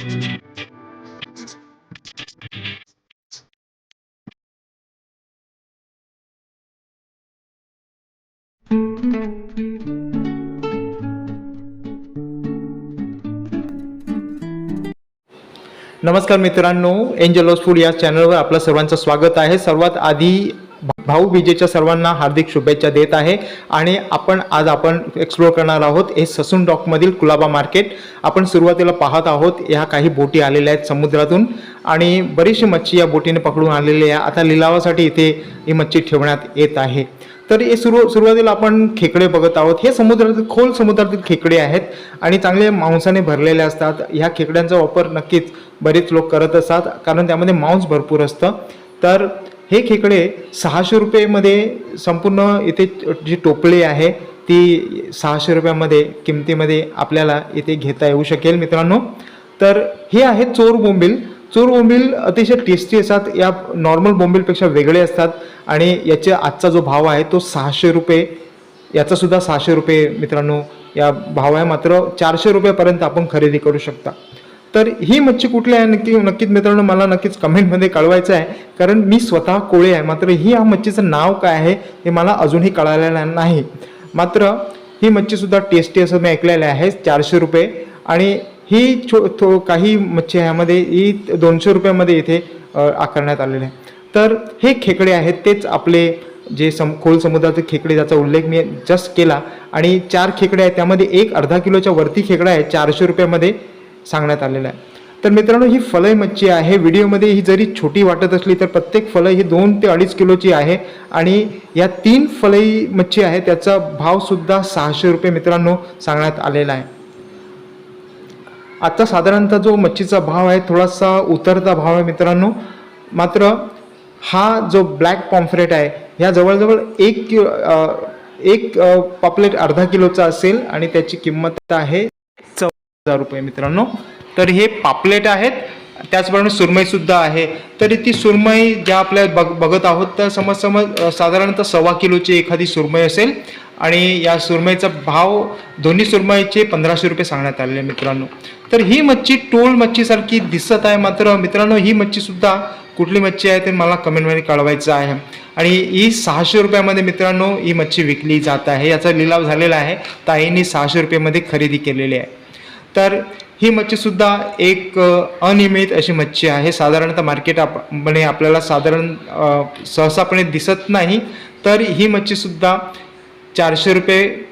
नमस्कार मित्रांनो एंजलोस फूड या चॅनलवर आपलं सर्वांचं स्वागत आहे. सर्वात आधी भाऊ बीजेच्या सर्वांना हार्दिक शुभेच्छा देत आहे. आणि आपण आज आपण एक्सप्लोअर करणार आहोत हे ससून डॉकमधील कुलाबा मार्केट. आपण सुरुवातीला पाहत आहोत ह्या काही बोटी आलेल्या आहेत समुद्रातून. आणि बरीचशी मच्छी या बोटीने पकडून आलेली आहे. आता लिलावासाठी इथे ही मच्छी ठेवण्यात येत आहे. तर हे सुरू सुरुवातीला आपण खेकडे बघत आहोत. हे समुद्रातील खोल समुद्रातील खेकडे आहेत. आणि चांगले मांसाने भरलेले असतात. ह्या खेकड्यांचा वापर नक्कीच बरेच लोक करत असतात. कारण त्यामध्ये मांस भरपूर असतं. तर हे खेकडे सहाशे रुपयेमध्ये संपूर्ण इथे जी टोपली आहे ती सहाशे रुपयामध्ये किमतीमध्ये आपल्याला इथे घेता येऊ शकेल मित्रांनो. तर हे आहे चोर बोंबील. चोर बोंबील अतिशय टेस्टी असतात. या नॉर्मल बोंबीलपेक्षा वेगळे असतात आणि याच्या आजचा जो भाव आहे तो सहाशे रुपये याचासुद्धा सहाशे रुपये मित्रांनो या भाव आहे मात्र चारशे रुपयापर्यंत आपण खरेदी करू शकता. तर ही मच्छी कुठली आहे? नक्की नक्कीच मित्रांनो मला नक्कीच कमेंटमध्ये कळवायचं आहे. कारण मी स्वतः कोळी आहे. मात्र ही या मच्छीचं नाव काय आहे हे मला अजूनही कळालेलं नाही. मात्र ही मच्छीसुद्धा टेस्टी असं मी ऐकलेलं आहे चारशे रुपये. आणि ही छो थो काही मच्छी ह्यामध्ये ही दोनशे रुपयामध्ये इथे आकारण्यात आलेले आहे. तर हे खेकडे आहेत तेच आपले जे सम खोल समुद्राचे खेकडे ज्याचा उल्लेख मी जस्ट केला. आणि चार खेकडे आहेत त्यामध्ये एक अर्धा किलोच्या वरती खेकडा आहे चारशे रुपयामध्ये. सांगण्यात आलेलं आहे. तर मित्रांनो ही फलय मच्छी आहे. व्हिडिओमध्ये ही जरी छोटी वाटत असली तर प्रत्येक फलई ही दोन ते अडीच किलोची आहे. आणि या तीन फलई मच्छी आहे. त्याचा भावसुद्धा सहाशे रुपये मित्रांनो सांगण्यात आलेला आहे. आता साधारणतः जो मच्छीचा भाव आहे थोडासा उतरता भाव आहे मित्रांनो. मात्र हा जो ब्लॅक पॉम्फ्रेट आहे ह्या जवळजवळ एक किलो एक पापलेट पॉपलेट अर्धा किलोचा असेल आणि त्याची किंमत आहे हजार रुपये मित्रांनो. तर हे पापलेट आहेत. त्याचप्रमाणे सुरमईसुद्धा आहे. तरी ती सुरमई ज्या आपल्या बघ बघत आहोत तर समज समज साधारणतः सव्वा किलोची एखादी सुरमई असेल. आणि या सुरमईचा भाव दोन्ही सुरमईचे पंधराशे रुपये सांगण्यात आलेले आहे मित्रांनो. तर ही मच्छी टोल मच्छीसारखी दिसत आहे मात्र मित्रांनो ही मच्छीसुद्धा कुठली मच्छी आहे ते मला कमेंटमध्ये कळवायचं आहे. आणि ही सहाशे रुपयामध्ये मित्रांनो ही मच्छी विकली जात आहे. याचा लिलाव झालेला आहे. ताईंनी सहाशे रुपयामध्ये खरेदी केलेली आहे. तर ही मच्छीसुद्धा एक अनियमित अशी मच्छी आहे. साधारणतः मार्केट आप आपल्याला साधारण सहसापणे दिसत नाही. तर ही मच्छीसुद्धा चारशे रुपये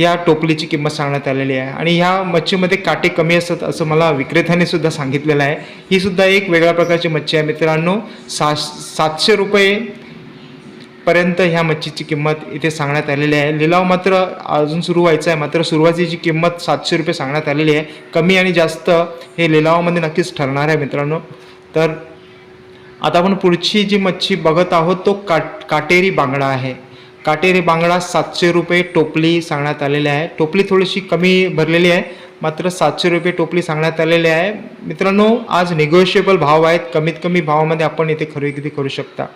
या टोपलीची किंमत सांगण्यात आलेली आहे. आणि ह्या मच्छीमध्ये काटे कमी असतात असं मला विक्रेत्याने सुद्धा सांगितलेलं आहे. ही सुद्धा एक वेगळ्या प्रकारची मच्छी आहे मित्रांनो. सा सातशे रुपये पर्यंत ह्या मच्छीची किंमत इथे सांगण्यात आलेली आहे. लिलाव मात्र अजून सुरू व्हायचा आहे. मात्र सुरुवातीची किंमत सातशे रुपये सांगण्यात आलेली आहे. कमी आणि जास्त हे लिलावामध्ये नक्कीच ठरणार आहे मित्रांनो. तर आता आपण पुढची जी मच्छी बघत आहोत तो काट काटेरी बांगडा आहे. काटेरी बांगडा सातशे रुपये टोपली सांगण्यात आलेली आहे. टोपली थोडीशी कमी भरलेली आहे. मात्र सातशे रुपये टोपली सांगण्यात आलेली आहे. मित्रांनो आज निगोशिएबल भाव आहेत. कमीत कमी भावामध्ये आपण इथे खरेदी करू शकता.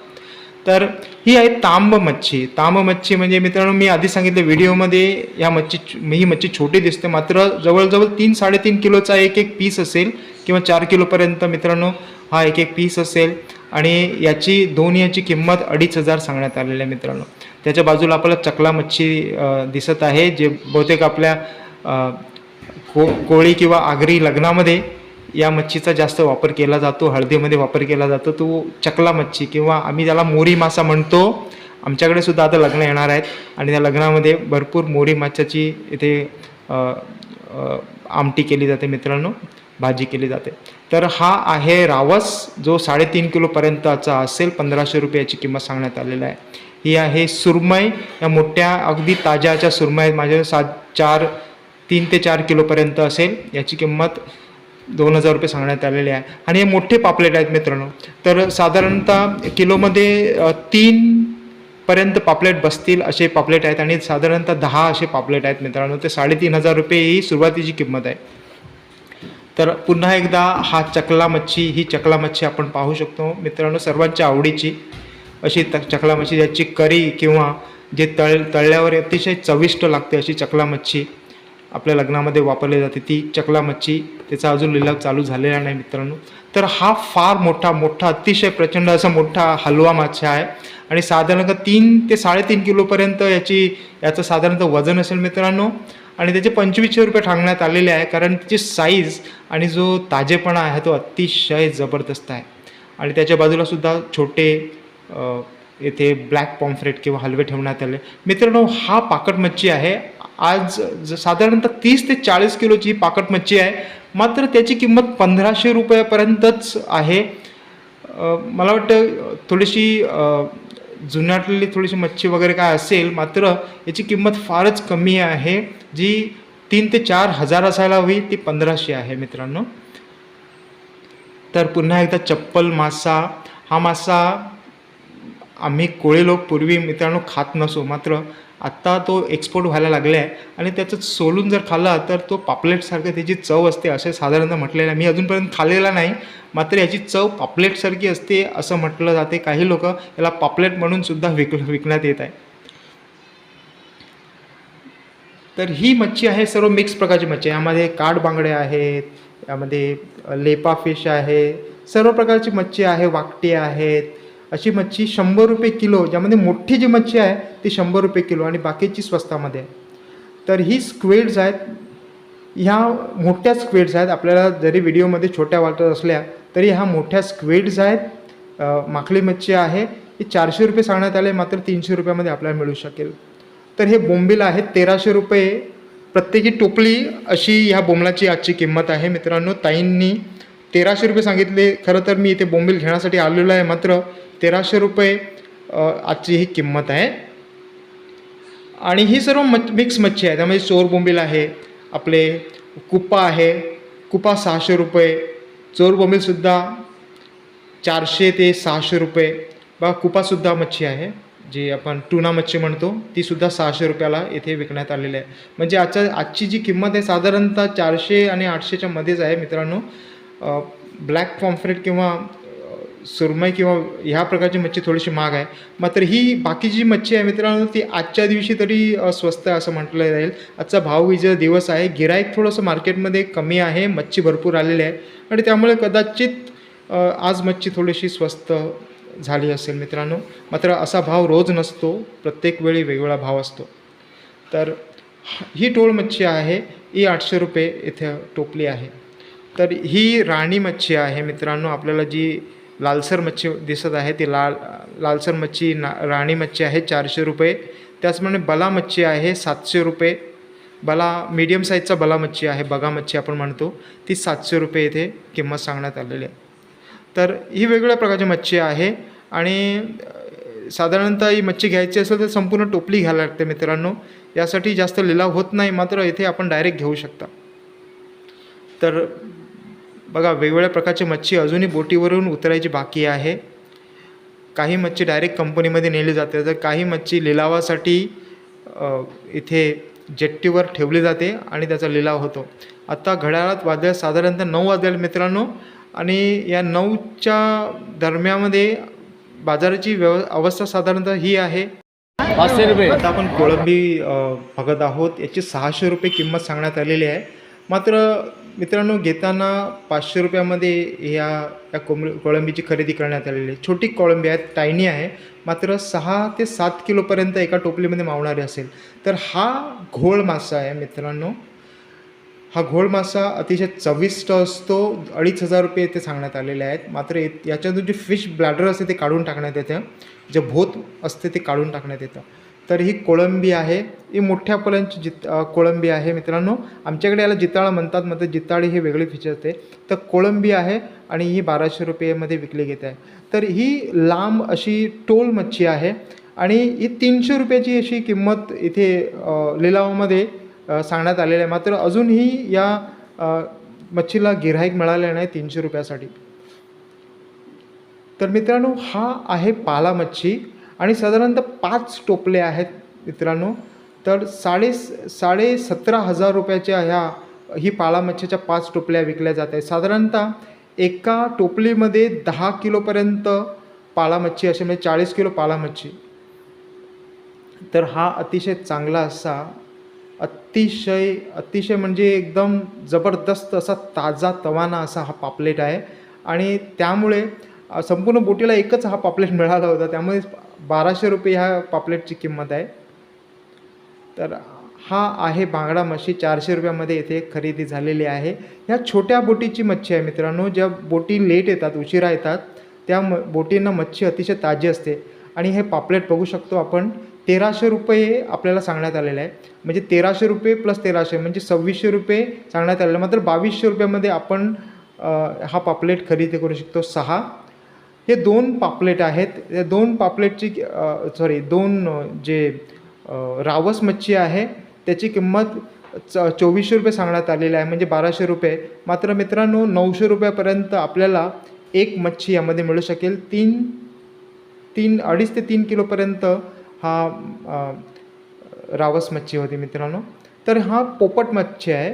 तर ही आहे तांब मच्छी. तांब मच्छी म्हणजे मित्रांनो मी आधी सांगितलं व्हिडिओमध्ये या मच्छी ही मच्छी छोटी दिसते. मात्र जवळजवळ तीन साडेतीन किलोचा एक एक पीस असेल किंवा चार किलोपर्यंत मित्रांनो हा एक एक पीस असेल. आणि याची दोन याची किंमत अडीच हजार सांगण्यात आलेली आहे मित्रांनो. त्याच्या बाजूला आपल्याला चकला मच्छी दिसत आहे जे बहुतेक आपल्या को कोळी किंवा आगरी लग्नामध्ये या मच्छीचा जास्त वापर केला जातो हळदीमध्ये वापर केला जातो तो चकला मच्छी किंवा आम्ही त्याला मोरी मासा म्हणतो आमच्याकडे सुद्धा आता लग्न येणार आहेत आणि त्या लग्नामध्ये भरपूर मोरी माशाची इथे आमटी केली जाते मित्रांनो भाजी केली जाते. तर हा आहे रावस जो साडेतीन किलोपर्यंतचा असेल पंधराशे रुपयाची किंमत सांगण्यात आलेली आहे. ही आहे सुरमई या मोठ्या अगदी ताज्याच्या सुरमई माझ्या सात चार तीन ते चार किलोपर्यंत असेल याची किंमत दोन हजार रुपये सांगण्यात आलेले आहे. आणि हे मोठे पापलेट आहेत मित्रांनो. तर साधारणतः किलोमध्ये तीन पर्यंत पापलेट बसतील असे पापलेट आहेत आणि साधारणतः दहा असे पापलेट आहेत मित्रांनो. ते साडेतीन हजार रुपये ही सुरुवातीची किंमत आहे. तर पुन्हा एकदा हा चकला मच्छी ही चकला मच्छी आपण पाहू शकतो. मित्रांनो सर्वांच्या आवडीची अशी त चकला मच्छी ज्याची करी किंवा जे तळ तळल्यावर अतिशय चविष्ट लागते अशी चकला मच्छी. आपल्या लग्नामध्ये वापरली जाते ती चकला मच्छी त्याचा अजून लिलाव चालू झालेला नाही मित्रांनो. तर हा फार मोठा मोठा अतिशय प्रचंड असा मोठा हलवा मासा आहे. आणि साधारणतः तीन ते साडेतीन किलोपर्यंत याची याचं साधारणतः वजन असेल मित्रांनो. आणि त्याचे पंचवीसशे रुपये ठांगण्यात आलेले आहे कारण त्याची साईज आणि जो ताजेपणा आहे तो अतिशय जबरदस्त आहे. आणि त्याच्या बाजूला सुद्धा छोटे येथे ब्लॅक पॉम्फ्रेट किंवा हलवे ठेवण्यात आले. मित्रांनो हा पाकट मच्छी आहे. आज ज- साधारणतः तीस ते चाळीस किलोची ही पाकट मच्छी आहे. मात्र त्याची किंमत पंधराशे रुपयापर्यंतच आहे. मला वाटतं थोडीशी जुन्याटलेली थोडीशी मच्छी वगैरे काय असेल मात्र याची किंमत फारच कमी आहे. जी तीन ते चार हजार असायला हवी ती पंधराशे आहे मित्रांनो. तर पुन्हा एकदा चप्पल मासा. हा मासा आम्ही कोळी लोक पूर्वी मित्रांनो खात नसो मात्र आत्ता तो एक्सपोर्ट व्हायला लागला आहे आणि त्याचं सोलून जर खाल्ला तर तो पापलेटसारखं त्याची चव असते असे साधारणतः म्हटलेलं आहे. मी अजूनपर्यंत खाल्लेला नाही मात्र याची चव पापलेटसारखी असते असं म्हटलं जाते. काही लोक याला पापलेट म्हणून सुद्धा विक विकण्यात येत आहे. तर ही मच्छी आहे सर्व मिक्स प्रकारची मच्छी यामध्ये काठबांगडे आहेत यामध्ये लेपा फिश आहे सर्व प्रकारची मच्छी आहे वाकटी आहेत अशी मच्छी शंभर रुपये किलो ज्यामध्ये मोठी जी मच्छी आहे ती शंभर रुपये किलो आणि बाकीची स्वस्तामध्ये आहे. तर ही स्क्वेड्स आहेत. ह्या मोठ्या स्क्वेड्स आहेत. आपल्याला जरी व्हिडिओमध्ये छोट्या वाटत असल्या तरी ह्या मोठ्या स्क्वेड्स आहेत. माखली माकली मच्छी आहे. ही चारशे रुपये सांगण्यात आले मात्र तीनशे रुपयामध्ये आपल्याला मिळू शकेल. तर हे बोंबील आहेत तेराशे रुपये. प्रत्येकी टोपली अशी ह्या बोंबलाची आजची किंमत आहे. मित्रांनो ताईंनी तेराशे रुपये सांगितले. खरं तर मी इथे बोंबील घेण्यासाठी आलेलो आहे. मात्र तेराशे रुपये आजची ही किंमत आहे. आणि ही सर्व मच मिक्स मच्छी आहे. त्यामध्ये चोर बोंबील आहे आपले कुप्पा आहे. कुपा सहाशे रुपये चोर बोंबीलसुद्धा चारशे ते सहाशे रुपये. बा कुपासुद्धा मच्छी आहे जी आपण टुना मच्छी म्हणतो तीसुद्धा सहाशे रुपयाला इथे विकण्यात आलेली आहे. म्हणजे आजच्या आजची जी किंमत आहे साधारणतः चारशे आणि आठशेच्या मध्येच आहे मित्रांनो. ब्लॅक पॉम्फ्रेट किंवा सुरमई किंवा ह्या प्रकारची मच्छी थोडीशी महाग आहे. मात्र ही बाकीची जी मच्छी आहे मित्रांनो ती आजच्या दिवशी तरी स्वस्त आहे असं म्हटलं जाईल. आजचा भावविजय दिवस आहे. गिराईक थोडंसं मार्केटमध्ये कमी आहे. मच्छी भरपूर आलेली आहे. आणि त्यामुळे कदाचित आज मच्छी थोडीशी स्वस्त झाली असेल मित्रांनो. मात्र असा भाव रोज नसतो. प्रत्येक वेळी वेगवेगळा भाव असतो. तर ही टोळ मच्छी आहे. ही आठशे रुपये इथे टोपली आहे. तर ही राणी मच्छी आहे मित्रांनो. आपल्याला जी लालसर मच्छी दिसत आहे. ती लाल लालसर मच्छी ना राणी मच्छी आहे चारशे रुपये. त्याचप्रमाणे बला मच्छी आहे सातशे रुपये. बला मीडियम साईजचा बला मच्छी आहे बगा मच्छी आपण म्हणतो. ती सातशे रुपये इथे किंमत सांगण्यात आलेली आहे. तर ही वेगवेगळ्या प्रकारची मच्छी आहे आणि साधारणतः ही मच्छी घ्यायची असेल तर संपूर्ण टोपली घ्यायला लागते मित्रांनो. यासाठी जास्त लिलाव होत नाही मात्र इथे आपण डायरेक्ट घेऊ शकता. तर बघा वेगवेगळ्या प्रकारची मच्छी अजूनही बोटीवरून उतरायची बाकी आहे. काही मच्छी डायरेक्ट कंपनीमध्ये नेली जाते. तर काही मच्छी लिलावासाठी इथे जेट्टीवर ठेवली जाते आणि त्याचा लिलाव होतो. आता घड्याळात वाजल्या साधारणतः नऊ वाजलेले मित्रांनो आणि या नऊच्या दरम्यामध्ये बाजाराची व्यव अवस्था साधारणतः ही आहे. पाचशे रुपये. आता आपण कोळंबी बघत आहोत. याची सहाशे रुपये किंमत सांगण्यात आलेली आहे. मात्र मित्रांनो घेताना पाचशे रुपयामध्ये ह्या या कोंब कोळंबीची खरेदी करण्यात आलेली आहे. छोटी कोळंबी आहे टायनी आहे. मात्र सहा ते सात किलोपर्यंत एका टोपलीमध्ये मावणारी असेल. तर हा घोळ मासा आहे मित्रांनो. हा घोळ मासा अतिशय चविष्ट असतो. अडीच हजार रुपये इथे सांगण्यात आलेले आहेत. मात्र याच्यातून जे फिश ब्लॅडर असते ते काढून टाकण्यात येतं. जे भोत असते ते काढून टाकण्यात येतं. तर ही कोळंबी आहे. ही मोठ्या फुलांची जित कोळंबी आहे मित्रांनो. आमच्याकडे याला जिताळा म्हणतात मग ते जिताळी ही वेगळी फीचर आहे तर कोळंबी आहे आणि ही बाराशे रुपयेमध्ये विकली घेत आहे. तर ही लांब अशी टोल मच्छी आहे आणि ही तीनशे रुपयाची अशी किंमत इथे लिलावामध्ये सांगण्यात आलेली आहे. मात्र अजूनही या मच्छीला गिऱ्हाईक मिळाले नाही तीनशे रुपयासाठी. तर मित्रांनो हा आहे पाला मच्छी. आणि साधारणतः पाच टोपले आहेत मित्रांनो. तर साडे साडे सतरा हजार रुपयाच्या ह्या ही पाला मच्छीच्या पाच टोपल्या विकल्या जात आहेत. साधारणतः एका टोपलीमध्ये दहा किलोपर्यंत पाला मच्छी असे म्हणजे चाळीस किलो पाला मच्छी तर हा अतिशय चांगला असा अतिशय अतिशय म्हणजे एकदम जबरदस्त असा ताजा तवाना असा हा पापलेट आहे. आणि त्यामुळे संपूर्ण बोटीला एकच हा पापलेट मिळाला होता. त्यामुळे बाराशे रुपये ह्या पापलेटची किंमत आहे. तर हा आहे बांगडा मच्छी चारशे रुपयामध्ये इथे खरेदी झालेली आहे. ह्या छोट्या बोटीची मच्छी आहे मित्रांनो. ज्या बोटी लेट येतात उशिरा येतात त्या म बोटींना मच्छी अतिशय ताजी असते. आणि हे पापलेट बघू शकतो आपण. तेराशे रुपये आपल्याला सांगण्यात आलेलं आहे. म्हणजे तेराशे रुपये प्लस तेराशे म्हणजे सव्वीसशे रुपये सांगण्यात आलेलं आहे. मात्र बावीसशे रुपयामध्ये आपण हा पापलेट खरेदी करू शकतो. सहा हे दोन पापलेट आहेत. या दोन पापलेटची सॉरी दोन जे रावस मच्छी आहे त्याची किंमत च चोवीसशे रुपये सांगण्यात आलेली आहे म्हणजे बाराशे रुपये. मात्र मित्रांनो नऊशे रुपयापर्यंत आपल्याला एक मच्छी यामध्ये मिळू शकेल. तीन तीन अडीच ते तीन किलोपर्यंत हा रावस मच्छी होती मित्रांनो. तर हा पोपट मच्छी आहे.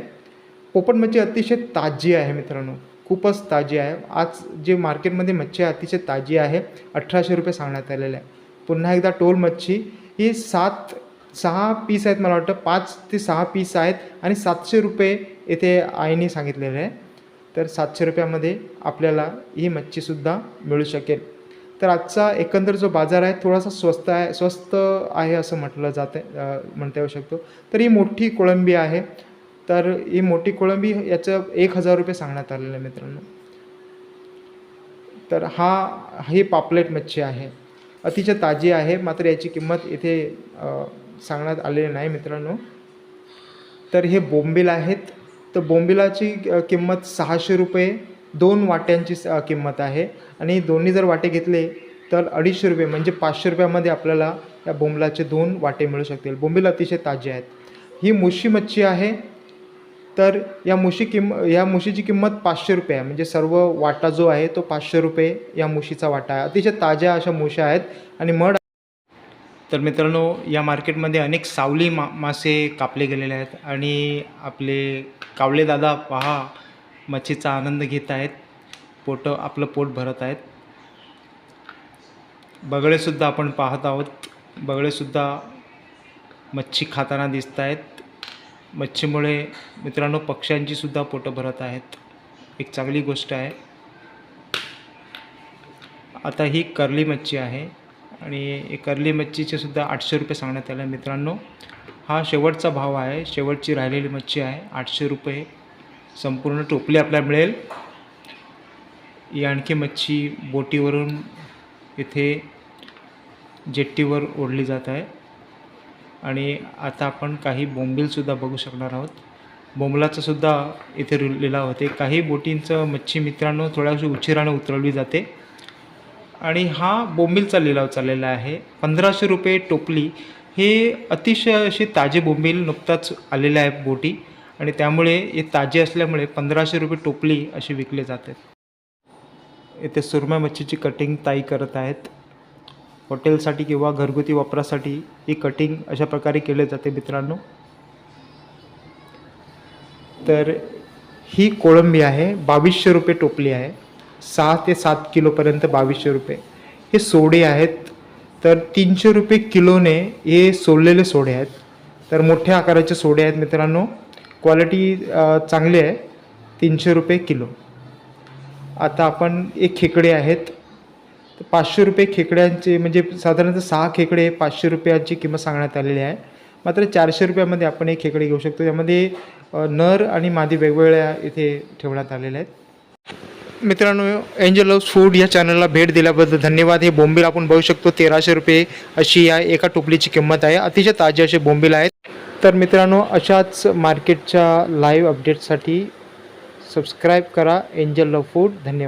पोपट मच्छी अतिशय ताजी आहे मित्रांनो. खूपच ताजी आहे. आज जे मार्केटमध्ये मच्छी आहे अतिशय ताजी आहे. अठराशे रुपये सांगण्यात आलेले आहे. पुन्हा एकदा टोल मच्छी ही सात सहा पीस आहेत मला वाटतं. पाच ते सहा पीस आहेत आणि सातशे रुपये येथे आईने सांगितलेले आहे. तर सातशे रुपयामध्ये आपल्याला ही मच्छीसुद्धा मिळू शकेल. तर आजचा एकंदर जो बाजार आहे थोडासा स्वस्त आहे स्वस्त आहे असं म्हटलं जाते म्हणता येऊ शकतो. तर ही मोठी कोळंबी आहे. तर ही मोठी कोळंबी याचं एक हजार रुपये सांगण्यात आलेलं आहे मित्रांनो. तर हा ही पापलेट मच्छी आहे. अतिशय ताजी आहे मात्र याची किंमत इथे सांगण्यात आलेली नाही मित्रांनो. तर हे बोंबील आहेत. तर बोंबिलाची किंमत सहाशे रुपये दोन वाट्यांची स- किंमत आहे. आणि दोन्ही जर वाटे घेतले तर अडीचशे रुपये म्हणजे पाचशे रुपयामध्ये आपल्याला या बोंबलाचे दोन वाटे मिळू शकतील. बोंबील अतिशय ताजे आहेत. ही मुशी मच्छी आहे. तर या मुशी किंम या मुशीची किंमत पाचशे रुपये आहे. म्हणजे सर्व वाटा जो आहे तो पाचशे रुपये या मुशीचा वाटा आहे. अतिशय ताज्या अशा मुशा आहेत आणि मड तर मित्रांनो या मार्केटमध्ये अनेक सावली मा मासे कापले गेलेले आहेत आणि आपले कावले दादा पहा मच्छीचा आनंद घेत आहेत. पोट आपलं पोट भरत आहेत. बगळेसुद्धा आपण पाहत आहोत. बगळेसुद्धा मच्छी खाताना दिसत आहेत. मच्छीमुळे मित्रांनो पक्ष्यांचीसुद्धा पोटं भरत आहेत. एक चांगली गोष्ट आहे. आता ही कर्ली मच्छी आहे आणि करली कर्ली मच्छीचे सुद्धा आठशे रुपये सांगण्यात आले. मित्रांनो हा शेवटचा भाव आहे. शेवटची राहिलेली मच्छी आहे. आठशे रुपये संपूर्ण टोपली आपल्याला मिळेल. ही आणखी मच्छी बोटीवरून इथे जेट्टीवर ओढली जात आहे. आणि आता आपण काही बोंबीलसुद्धा बघू शकणार आहोत. बोंबलाचंसुद्धा इथे रु- लिलाव होते. काही बोटींचं मच्छी मित्रांनो थोड्याशी उशिराने उतरवली जाते. आणि हा बोंबीलचा लिलाव चाललेला आहे. पंधराशे रुपये टोपली. हे अतिशय अशी ताजे बोंबील नुकताच आलेले आहे बोटी. आणि त्यामुळे हे ताजे असल्यामुळे पंधराशे रुपये टोपली असे विकले जातात. इथे सुरमय मच्छीची कटिंग ताई करत आहेत. हॉटेलसाठी किंवा घरगुती वापरासाठी ही कटिंग अशा प्रकारे केले जाते मित्रांनो. तर ही कोळंबी आहे बावीसशे रुपये टोपली आहे. सहा ते सात किलोपर्यंत बावीसशे रुपये. हे सोडे आहेत तर तीनशे रुपये किलोने हे सोललेले सोडे आहेत. तर मोठ्या आकाराचे सोडे आहेत मित्रांनो. क्वालिटी चांगली आहे तीनशे रुपये किलो. आता आपण एक खेकडे आहेत. तर पाचशे रुपये खेकड्यांचे म्हणजे साधारणतः सहा खेकडे पाचशे रुपयांची किंमत सांगण्यात आलेली आहे. मात्र चारशे रुपयामध्ये आपण एक खेकडे घेऊ शकतो. यामध्ये नर आणि मादी वेगवेगळ्या इथे ठेवण्यात आलेल्या आहेत. मित्रांनो एंजल लव्स फूड या चॅनलला भेट दिल्याबद्दल धन्यवाद. हे बोंबील आपण बघू शकतो. तेराशे रुपये अशी या एका टोपलीची किंमत आहे. अतिशय ताजे असे बोंबील आहेत. तर मित्रांनो अशाच मार्केटच्या लाईव्ह अपडेटसाठी सबस्क्राईब करा. Angel love food. धन्यवाद.